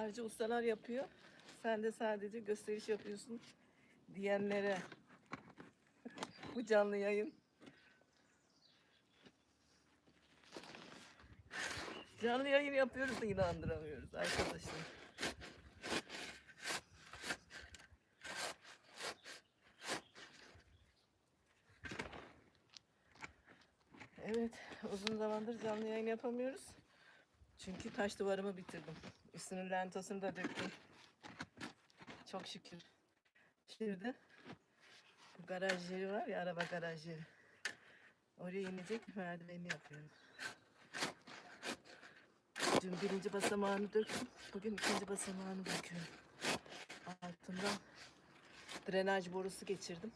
Harcı ustalar yapıyor. Sen de sadece gösteriş yapıyorsun diyenlere. Bu canlı yayın. Canlı yayın yapıyoruz da inandıramıyoruz arkadaşlar. Evet, uzun zamandır canlı yayın yapamıyoruz. Çünkü taş duvarımı bitirdim. Üstünün lentasını da döktüm. Çok şükür. Şimdi bu garaj yeri var ya, araba garaj yeri. Oraya inecek merdiveni yapıyorum. Dün birinci basamağını döktüm. Bugün ikinci basamağını döküyorum. Altından drenaj borusu geçirdim.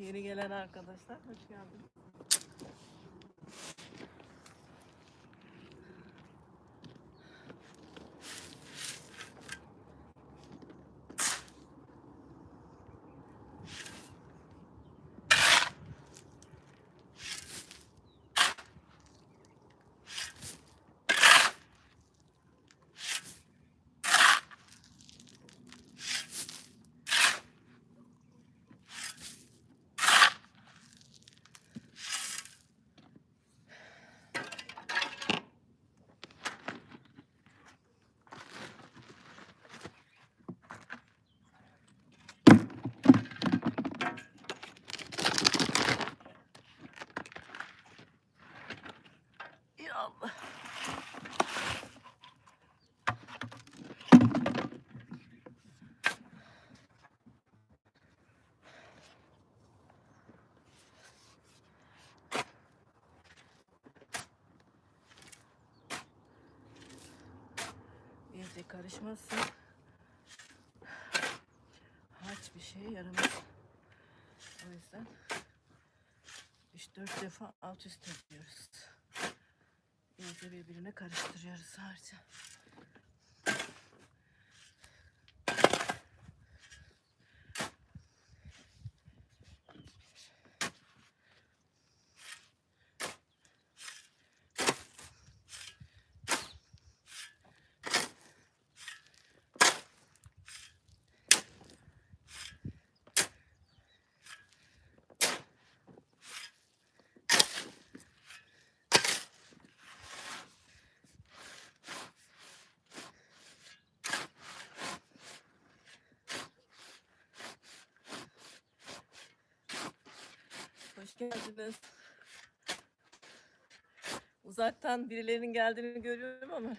Yeni gelen arkadaşlar hoş geldiniz. Ya Allah. İyice karışmazsa harç bir şeye yaramaz. O yüzden 3-4 defa alt üst ediyoruz. İyice birbirine karıştırıyoruz harca. Geldiniz. Uzaktan birilerinin geldiğini görüyorum ama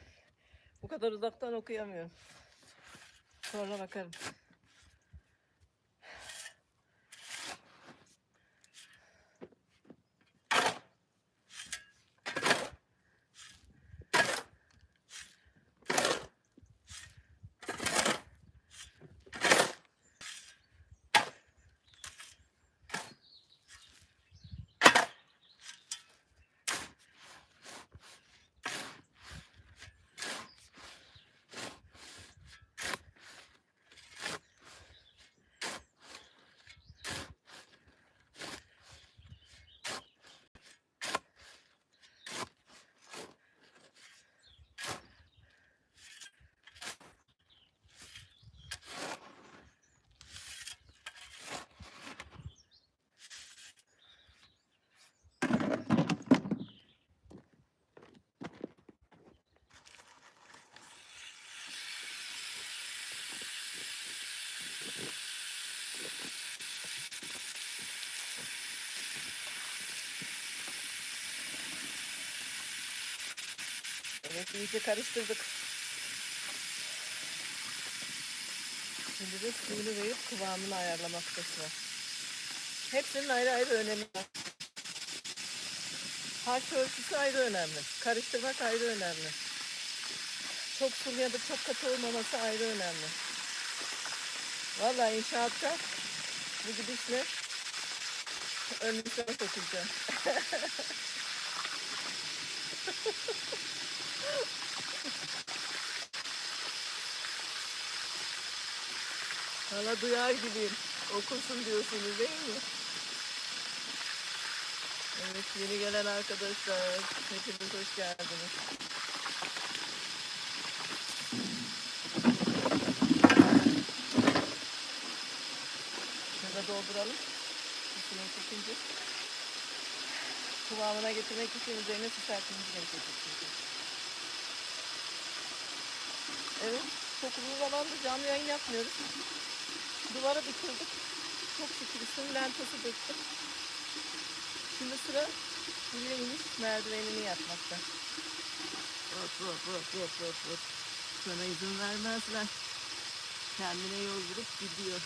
bu kadar uzaktan okuyamıyorum. Sonra bakarım. Evet iyice karıştırdık. Şimdi de suyunu verip kıvamını ayarlamakta sıra. Hepsinin ayrı ayrı önemi var. Harç ölçüsü ayrı önemli. Karıştırmak ayrı önemli. Çok sulu ya da çok katı olmaması ayrı önemli. Vallahi inşaatta bu gidişle önümüze sokacağım. Valla duyar gibiyim. Okursun diyorsunuz değil mi? Evet yeni gelen arkadaşlar. Hepiniz hoş geldiniz. Şurada dolduralım. Üstüne çekince. Kıvamına getirmek için üzerine su serpmemiz gerekecek. Evet. Çok uzun zamandır canlı yayın yapmıyoruz. Duvara bitirdik. Çok şükür üstüne lentası döktüm. Şimdi sıra yüreğimiz merdivenini yapmakta. Hop hop hop hop hop hop. Sana izin vermezler. Kendine yoldurup gidiyor.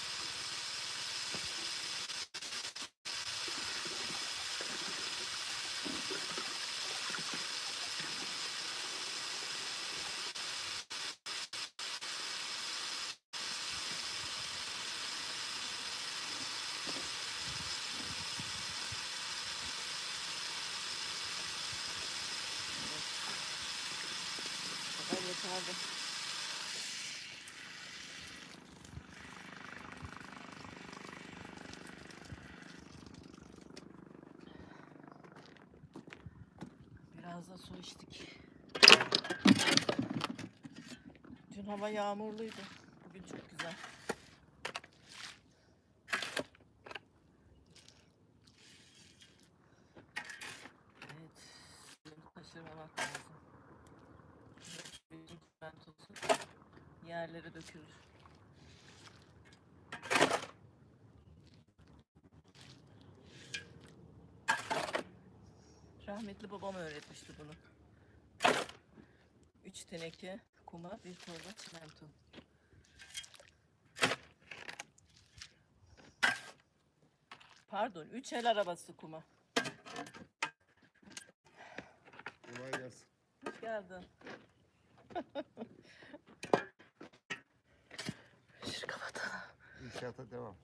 Yeterli. Biraz da su içtik. Dün hava yağmurluydu. Bugün çok güzel. Evet. Suyunu kaçırmamak yerlere dökülür. Rahmetli babam öğretmişti bunu. Üç teneke kuma bir torba çimento. Pardon, üç el arabası kuma. Kolay gelsin. Hoş geldin. certo, até uma.